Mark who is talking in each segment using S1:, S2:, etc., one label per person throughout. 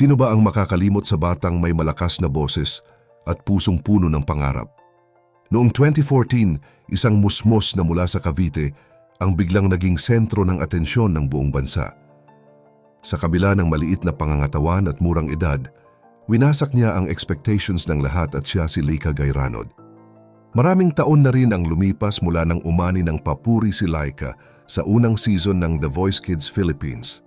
S1: Sino ba ang makakalimot sa batang may malakas na boses at pusong puno ng pangarap? Noong 2014, isang musmos na mula sa Cavite ang biglang naging sentro ng atensyon ng buong bansa. Sa kabila ng maliit na pangangatawan at murang edad, winasak niya ang expectations ng lahat at siya si Lika Gayranod. Maraming taon na rin ang lumipas mula nang umani ng papuri si Laika sa unang season ng The Voice Kids Philippines.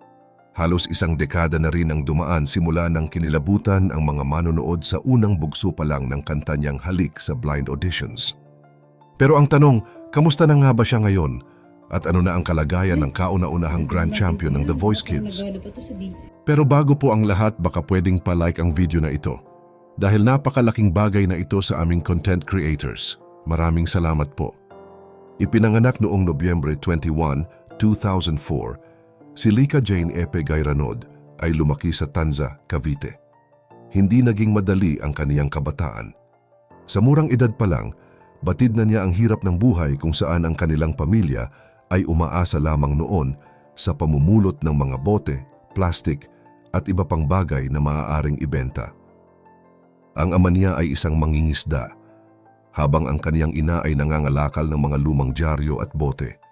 S1: Halos isang dekada na rin ang dumaan simula nang kinilabutan ang mga manonood sa unang bugso pa lang ng kanta niyang halik sa blind auditions. Pero ang tanong, kamusta na nga ba siya ngayon? At ano na ang kalagayan ng kauna-unahang grand champion ng The Voice Kids? Pero bago po ang lahat, baka pwedeng pa-like ang video na ito. Dahil napakalaking bagay na ito sa aming content creators. Maraming salamat po. Ipinanganak noong Nobyembre 21, 2004, si Lika Jane Epe Gayranod ay lumaki sa Tanza, Cavite. Hindi naging madali ang kaniyang kabataan. Sa murang edad pa lang, batid na niya ang hirap ng buhay kung saan ang kanilang pamilya ay umaasa lamang noon sa pamumulot ng mga bote, plastik at iba pang bagay na maaaring ibenta. Ang ama niya ay isang mangingisda, habang ang kaniyang ina ay nangangalakal ng mga lumang dyaryo at bote.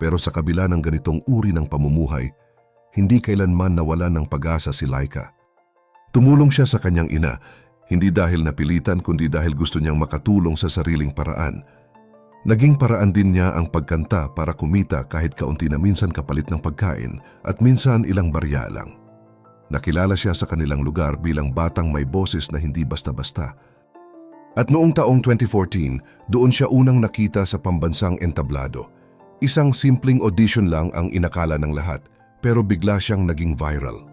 S1: Pero sa kabila ng ganitong uri ng pamumuhay, hindi kailanman nawala ng pag-asa si Laika. Tumulong siya sa kanyang ina, hindi dahil napilitan kundi dahil gusto niyang makatulong sa sariling paraan. Naging paraan din niya ang pagkanta para kumita kahit kaunti na minsan kapalit ng pagkain at minsan ilang barya lang. Nakilala siya sa kanilang lugar bilang batang may boses na hindi basta-basta. At noong taong 2014, doon siya unang nakita sa pambansang entablado. Isang simpleng audition lang ang inakala ng lahat, pero bigla siyang naging viral.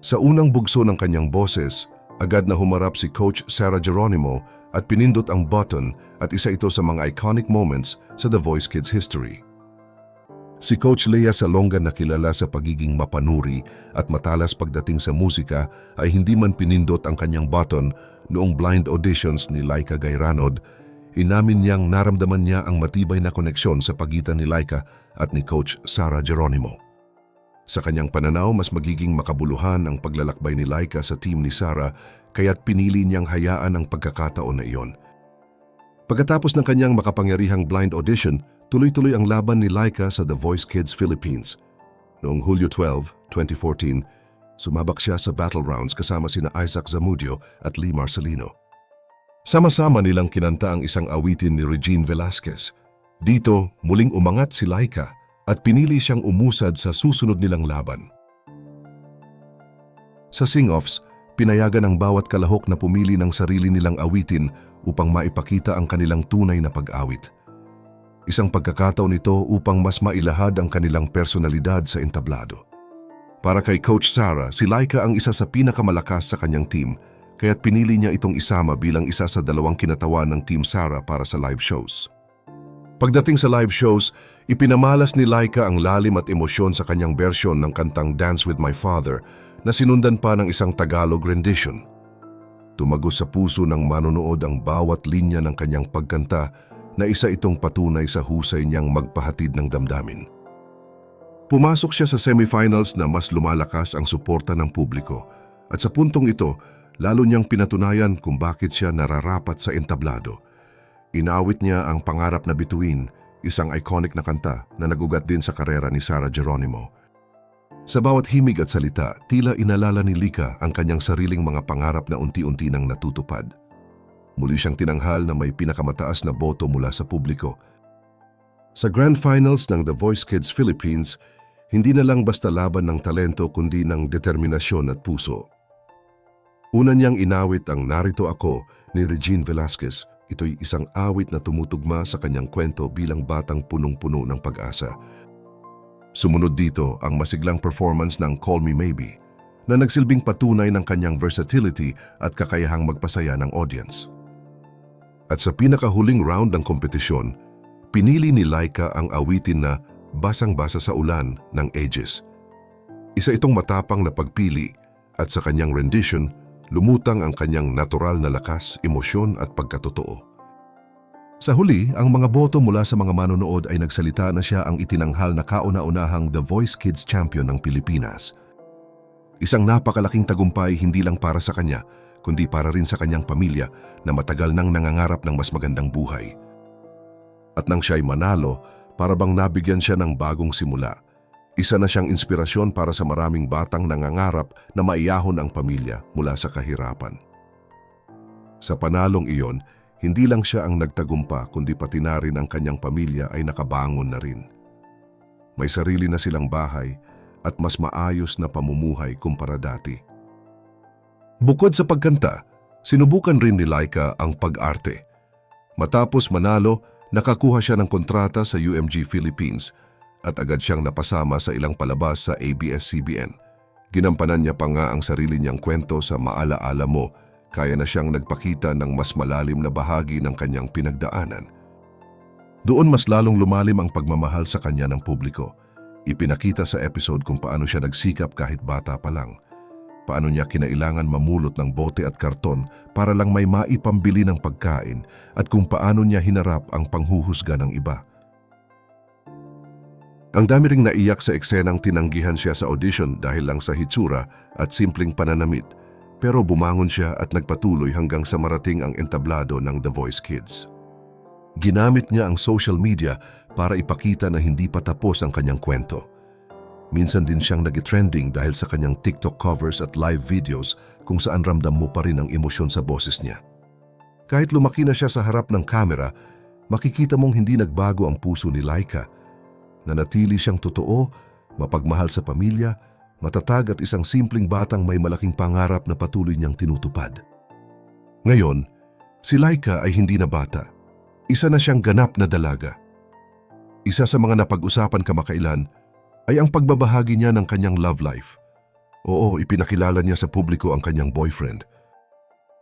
S1: Sa unang bugso ng kanyang boses, agad na humarap si Coach Sarah Geronimo at pinindot ang button at isa ito sa mga iconic moments sa The Voice Kids history. Si Coach Lea Salonga na kilala sa pagiging mapanuri at matalas pagdating sa musika ay hindi man pinindot ang kanyang button noong blind auditions ni Laika Gayranod, inamin niyang naramdaman niya ang matibay na koneksyon sa pagitan ni Laika at ni Coach Sarah Geronimo. Sa kanyang pananaw, mas magiging makabuluhan ang paglalakbay ni Laika sa team ni Sarah kaya't pinili niyang hayaan ang pagkakataon na iyon. Pagkatapos ng kanyang makapangyarihang blind audition, tuloy-tuloy ang laban ni Laika sa The Voice Kids Philippines. Noong Hulyo 12, 2014, sumabak siya sa battle rounds kasama sina Isaac Zamudio at Lee Marcelino. Sama-sama nilang kinanta ang isang awitin ni Regine Velasquez. Dito, muling umangat si Laika at pinili siyang umusad sa susunod nilang laban. Sa sing-offs, pinayagan ang bawat kalahok na pumili ng sarili nilang awitin upang maipakita ang kanilang tunay na pag-awit. Isang pagkakataon ito upang mas mailahad ang kanilang personalidad sa entablado. Para kay Coach Sarah, si Laika ang isa sa pinakamalakas sa kanyang team, kaya't pinili niya itong isama bilang isa sa dalawang kinatawan ng Team Sarah para sa live shows. Pagdating sa live shows, ipinamalas ni Laika ang lalim at emosyon sa kanyang bersyon ng kantang Dance with My Father na sinundan pa ng isang Tagalog rendition. Tumagos sa puso ng manonood ang bawat linya ng kanyang pagkanta na isa itong patunay sa husay niyang magpahatid ng damdamin. Pumasok siya sa semifinals na mas lumalakas ang suporta ng publiko at sa puntong ito, lalo niyang pinatunayan kung bakit siya nararapat sa entablado. Inawit niya ang pangarap na bituin, isang iconic na kanta na nagugat din sa karera ni Sarah Geronimo. Sa bawat himig at salita, tila inalala ni Lika ang kanyang sariling mga pangarap na unti-unti nang natutupad. Muli siyang tinanghal na may pinakamataas na boto mula sa publiko. Sa Grand Finals ng The Voice Kids Philippines, hindi na lang basta laban ng talento kundi ng determinasyon at puso. Una niyang inawit ang Narito Ako ni Regine Velasquez. Ito'y isang awit na tumutugma sa kanyang kwento bilang batang punong-puno ng pag-asa. Sumunod dito ang masiglang performance ng Call Me Maybe na nagsilbing patunay ng kanyang versatility at kakayahang magpasaya ng audience. At sa pinakahuling round ng kompetisyon, pinili ni Laika ang awitin na Basang-basa sa ulan ng Aegis. Isa itong matapang na pagpili at sa kanyang rendition, lumutang ang kanyang natural na lakas, emosyon at pagkatotoo. Sa huli, ang mga boto mula sa mga manonood ay nagsalita na siya ang itinanghal na kauna-unahang The Voice Kids Champion ng Pilipinas. Isang napakalaking tagumpay hindi lang para sa kanya, kundi para rin sa kanyang pamilya na matagal nang nangangarap ng mas magandang buhay. At nang siya'y manalo, para bang nabigyan siya ng bagong simula. Isa na siyang inspirasyon para sa maraming batang nangangarap na maiyahon ang pamilya mula sa kahirapan. Sa panalong iyon, hindi lang siya ang nagtagumpa kundi pati na rin ang kanyang pamilya ay nakabangon na rin. May sarili na silang bahay at mas maayos na pamumuhay kumpara dati. Bukod sa pagkanta, sinubukan rin ni Laika ang pag-arte. Matapos manalo, nakakuha siya ng kontrata sa UMG Philippines at agad siyang napasama sa ilang palabas sa ABS-CBN. Ginampanan niya pa nga ang sarili niyang kwento sa Maala-ala mo, kaya na siyang nagpakita ng mas malalim na bahagi ng kanyang pinagdaanan. Doon mas lalong lumalim ang pagmamahal sa kanya ng publiko. Ipinakita sa episode kung paano siya nagsikap kahit bata pa lang. Paano niya kinailangan mamulot ng bote at karton para lang may maipambili ng pagkain at kung paano niya hinarap ang panghuhusga ng iba. Ang dami ring naiyak sa eksenang tinanggihan siya sa audition dahil lang sa hitsura at simpleng pananamit. Pero bumangon siya at nagpatuloy hanggang sa marating ang entablado ng The Voice Kids. Ginamit niya ang social media para ipakita na hindi pa tapos ang kanyang kwento. Minsan din siyang nag-trending dahil sa kanyang TikTok covers at live videos kung saan ramdam mo pa rin ang emosyon sa boses niya. Kahit lumaki na siya sa harap ng kamera, makikita mong hindi nagbago ang puso ni Laika. Nanatili siyang totoo, mapagmahal sa pamilya, matatag at isang simpleng batang may malaking pangarap na patuloy niyang tinutupad. Ngayon, si Laika ay hindi na bata. Isa na siyang ganap na dalaga. Isa sa mga napag-usapan kamakailan ay ang pagbabahagi niya ng kanyang love life. Oo, ipinakilala niya sa publiko ang kanyang boyfriend.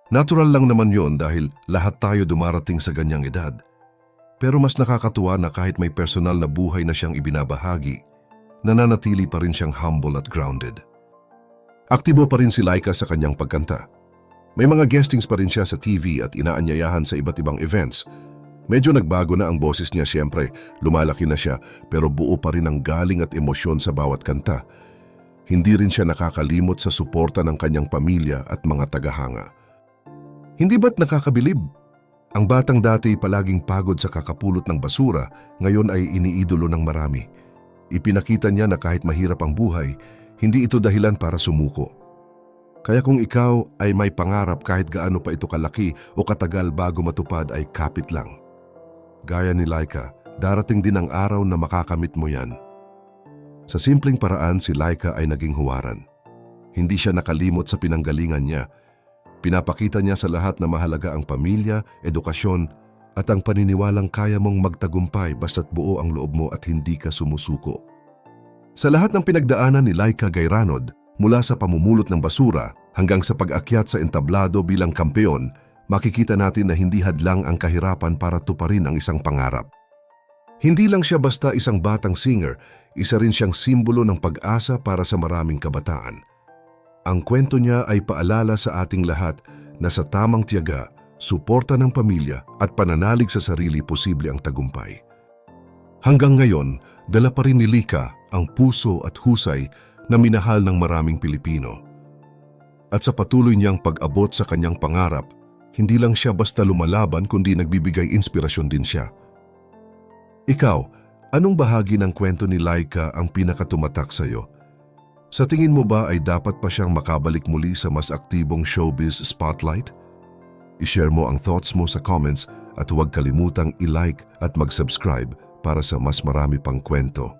S1: Natural lang naman yon dahil lahat tayo dumarating sa ganyang edad. Pero mas nakakatuwa na kahit may personal na buhay na siyang ibinabahagi, nananatili pa rin siyang humble at grounded. Aktibo pa rin si Laika sa kanyang pagkanta. May mga guestings pa rin siya sa TV at inaanyayahan sa iba't ibang events. Medyo nagbago na ang boses niya siyempre, lumalaki na siya pero buo pa rin ang galing at emosyon sa bawat kanta. Hindi rin siya nakakalimot sa suporta ng kanyang pamilya at mga tagahanga. Hindi ba't nakakabilib? Ang batang dati palaging pagod sa kakapulot ng basura, ngayon ay iniidolo ng marami. Ipinakita niya na kahit mahirap ang buhay, hindi ito dahilan para sumuko. Kaya kung ikaw ay may pangarap kahit gaano pa ito kalaki o katagal bago matupad ay kapit lang. Gaya ni Laika, darating din ang araw na makakamit mo yan. Sa simpleng paraan si Laika ay naging huwaran. Hindi siya nakalimot sa pinanggalingan niya Pinapakita niya sa lahat na mahalaga ang pamilya, edukasyon, at ang paniniwalang kaya mong magtagumpay basta't buo ang loob mo at hindi ka sumusuko. Sa lahat ng pinagdaanan ni Laika Gayranod, mula sa pamumulot ng basura hanggang sa pag-akyat sa entablado bilang kampeon, makikita natin na hindi hadlang ang kahirapan para tuparin ang isang pangarap. Hindi lang siya basta isang batang singer, isa rin siyang simbolo ng pag-asa para sa maraming kabataan. Ang kwento niya ay paalala sa ating lahat na sa tamang tiyaga, suporta ng pamilya at pananalig sa sarili posible ang tagumpay. Hanggang ngayon, dala pa rin ni Lika ang puso at husay na minahal ng maraming Pilipino. At sa patuloy niyang pag-abot sa kanyang pangarap, hindi lang siya basta lumalaban kundi nagbibigay inspirasyon din siya. Ikaw, anong bahagi ng kwento ni Laika ang pinakatumatak sa iyo? Sa tingin mo ba ay dapat pa siyang makabalik muli sa mas aktibong showbiz spotlight? I-share mo ang thoughts mo sa comments at huwag kalimutang i-like at mag-subscribe para sa mas marami pang kwento.